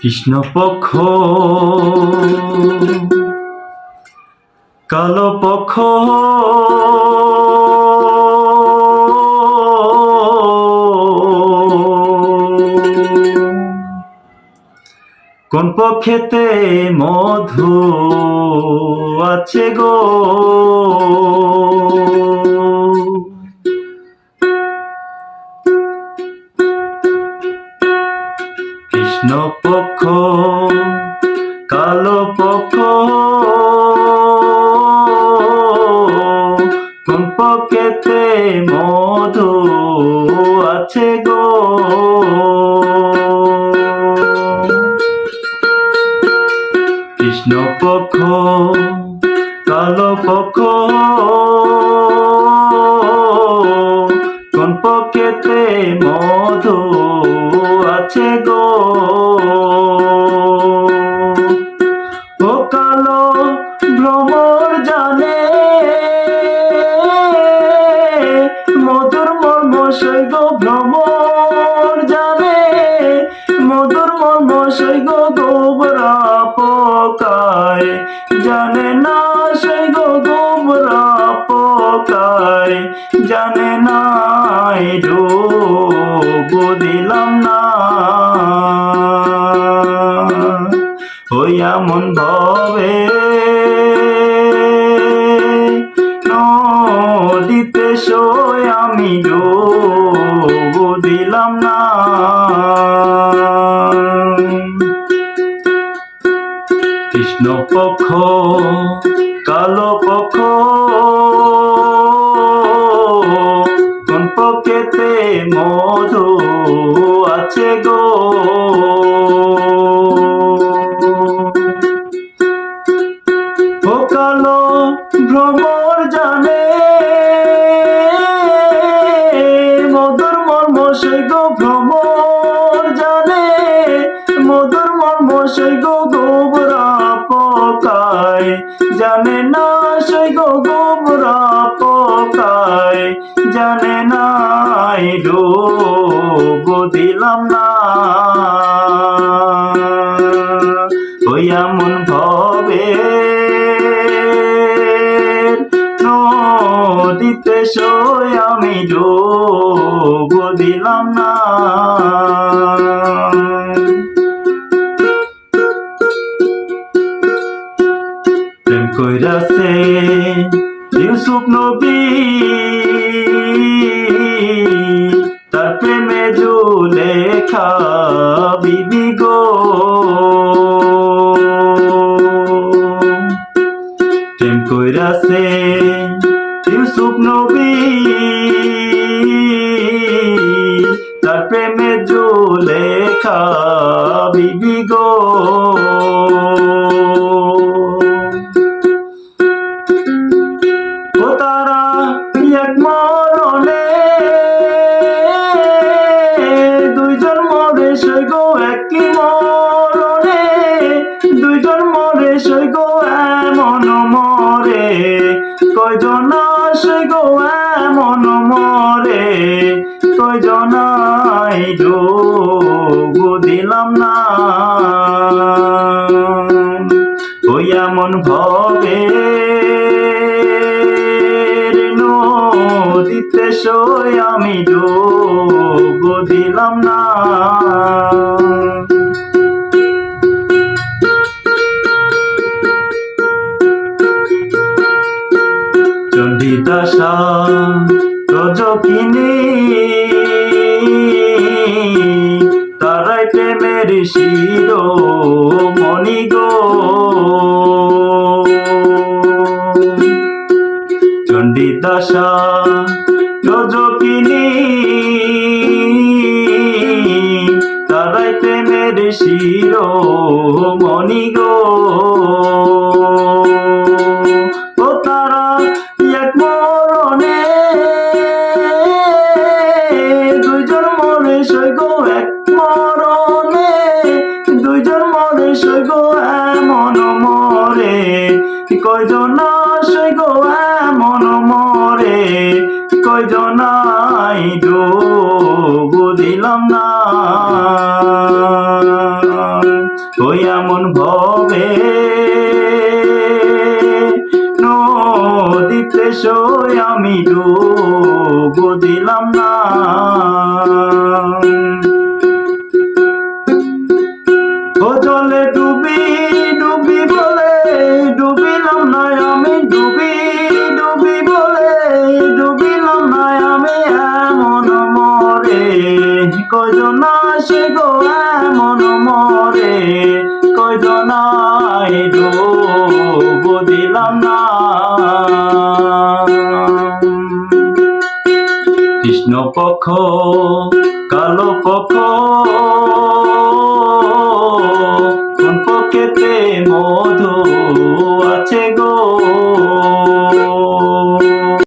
কৃষ্ণপক্ষ। কালো পক্ষ কোন পক্ষেতে মধু আছে গো? পক্ষ, কালো পক্ষ। কোন পক্ষেতে মধু আছে গো? কৃষ্ণ পক্ষ, কালো পক্ষ। কোন পক্ষেতে মধু আছে গো? ভ্রমর জানে। মধুর মর্ম সৈগ ভ্রমর জানে। মধুর মর্ম সৈগ গোবরা পকায় জানে না সৈগ গোবরা পকায় জানে না ডোব দিলাম না। হইয়া মন ভবে নদীতে সই আমি ডোব দিলাম না। কৃষ্ণ পক্ষ কালো পক্ষ মর্ম সৈ গো ভ্রমর জানে মধুর মর্ম সৈ গো গোবরা পকায়। জানে না সৈ গো গোবরা পকায়, জানে না ডোব দিলাম না। হইয়া মন ভবে, নদীতে সই আমি ডোব দিলাম না। প্রেম কইরাছে ইউসুফ নবী তার প্রেমে জুলেখা বিবি গো। প্রেম কইরাছে প্রেমে জুলেখা বিবি গো। এক গো মরণে মরে কয়জনাই ডোব দিলাম না। ওই এমন ভবে নদীতে সই আমি ডোব দিলাম না। চণ্ডীদাসা রজকিনী তারাই প্রেমের শির মণি গো। চণ্ডীদাসা রজকিনী। তারাই প্রেমের শির মণি মরে সৈগ এমন মরে? কয়জন সৈগ এমন মরে? কয়জনাই ডোব দিলাম না? ওই এমন ভবে নদীতে সই আমি ডুব দিলাম না। ডুবিলাম আমি ডুবি ডুবি বলে ডুবিলাম না আমি এমন মরে। কয়জন আসে গো এমন মরে? কয়জন আয় ডুব দিলাম না কৃষ্ণ পক্ষ, কালো পক্ষ